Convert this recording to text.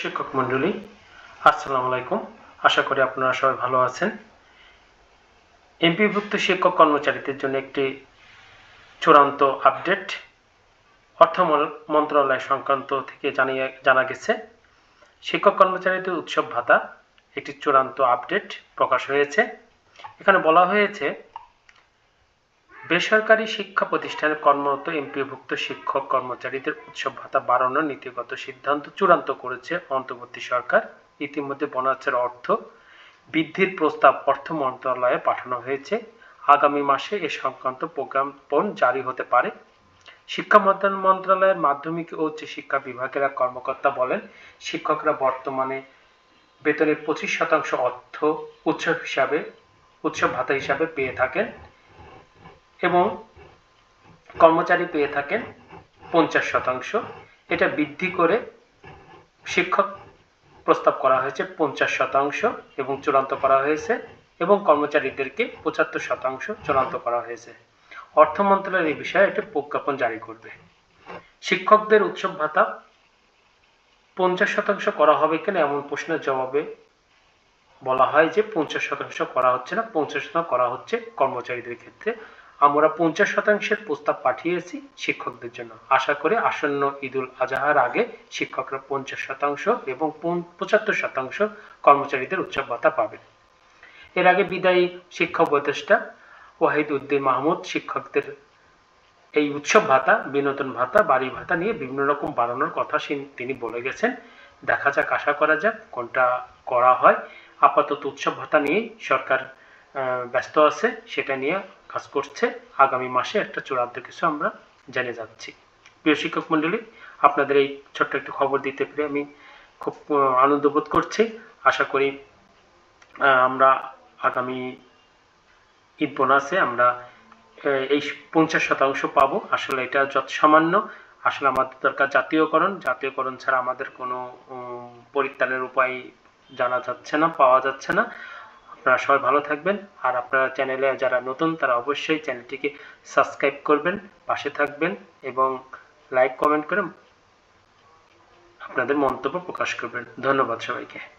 শিক্ষক মন্ডলী, আসসালামু আলাইকুম। আশা করি আপনারা সবাই ভালো আছেন। এমপিভুক্ত শিক্ষক কর্মচারীদের জন্য একটি চূড়ান্ত আপডেট অর্থ মন্ত্রণালয় সংক্রান্ত থেকে জানিয়ে, জানা গেছে, শিক্ষক কর্মচারীদের উৎসব ভাতা একটি চূড়ান্ত আপডেট প্রকাশ হয়েছে। এখানে বলা হয়েছে বেসরকারি শিক্ষা প্রতিষ্ঠানে কর্মরত এমপিভুক্ত শিক্ষক কর্মচারীদের উৎসব ভাতা বাড়ানোর নীতিগত সিদ্ধান্ত চূড়ান্ত করেছে অন্তর্বর্তী সরকার। ইতিমধ্যে বোনাসের অর্থ বৃদ্ধির প্রস্তাব অর্থ মন্ত্রণালয়ে পাঠানো হয়েছে। আগামী মাসে এ সংক্রান্ত প্রজ্ঞাপন জারি হতে পারে। শিক্ষা মন্ত্রণালয়ের মাধ্যমিক ও উচ্চ শিক্ষা বিভাগের এক কর্মকর্তা বলেন, শিক্ষকরা বর্তমানে বেতনের পঁচিশ শতাংশ অর্থ উৎসব হিসাবে, উৎসব ভাতা হিসাবে পেয়ে থাকেন। এবং কর্মচারী পেয়ে থাকেন পঞ্চাশ শতাংশ। এটা বৃদ্ধি করে শিক্ষক প্রস্তাব করা হয়েছে পঞ্চাশ শতাংশ এবং চূড়ান্ত করা হয়েছে এবং কর্মচারীদেরকে পঁচাত্তর শতাংশ চূড়ান্ত করা হয়েছে। অর্থ মন্ত্রণালয় এই বিষয়ে একটি প্রজ্ঞাপন জারি করবে। শিক্ষকদের উৎসব ভাতা পঞ্চাশ শতাংশ করা হবে কিনা এমন প্রশ্নের জবাবে বলা হয় যে পঞ্চাশ শতাংশ করা হচ্ছে না, পঞ্চাশ শতাংশ করা হচ্ছে কর্মচারীদের ক্ষেত্রে। আমরা পঞ্চাশ শতাংশের প্রস্তাব পাঠিয়েছি শিক্ষকদের জন্য। আশা করি আসন্ন ঈদুল আজহার আগে শিক্ষকরা পঞ্চাশ শতাংশ এবং পঁচাত্তর শতাংশ কর্মচারীদের উৎসব ভাতা পাবেন। এর আগে বিদায়ী শিক্ষক উপদেষ্টা ওয়াহিদ উদ্দিন মাহমুদ শিক্ষকদের এই উৎসব ভাতা, বিনোদন ভাতা, বাড়ি ভাতা নিয়ে বিভিন্ন রকম বাড়ানোর কথা তিনি বলে গেছেন। দেখা যাক, আশা করা যাক কোনটা করা হয়। আপাতত উৎসব ভাতা নিয়েই সরকার ব্যস্ত আছে, সেটা নিয়ে কাজ করছে। আগামী মাসে একটা চূড়ান্ত কিছু আমরা জেনে যাচ্ছি। প্রিয় শিক্ষক মন্ডলী আপনাদের এই ছোট্ট একটু খবর দিতে পেরে আমি খুব আনন্দ বোধ করছি। আশা করি আমরা আগামী ঈদ বোনাসে আমরা এই পঞ্চাশ শতাংশ পাবো। আসলে এটা যত সামান্য আসলে আমাদের দরকার জাতীয়করণ। জাতীয়করণ ছাড়া আমাদের কোনো পরিত্রাণের উপায় জানা যাচ্ছে না, পাওয়া যাচ্ছে না। আপনারা সবাই ভালো থাকবেন। আর আপনারা চ্যানেলে যারা নতুন, তারা অবশ্যই চ্যানেলটিকে সাবস্ক্রাইব করবেন, পাশে থাকবেন এবং লাইক কমেন্ট করে আপনাদের মন্তব্য প্রকাশ করবেন। ধন্যবাদ সবাইকে।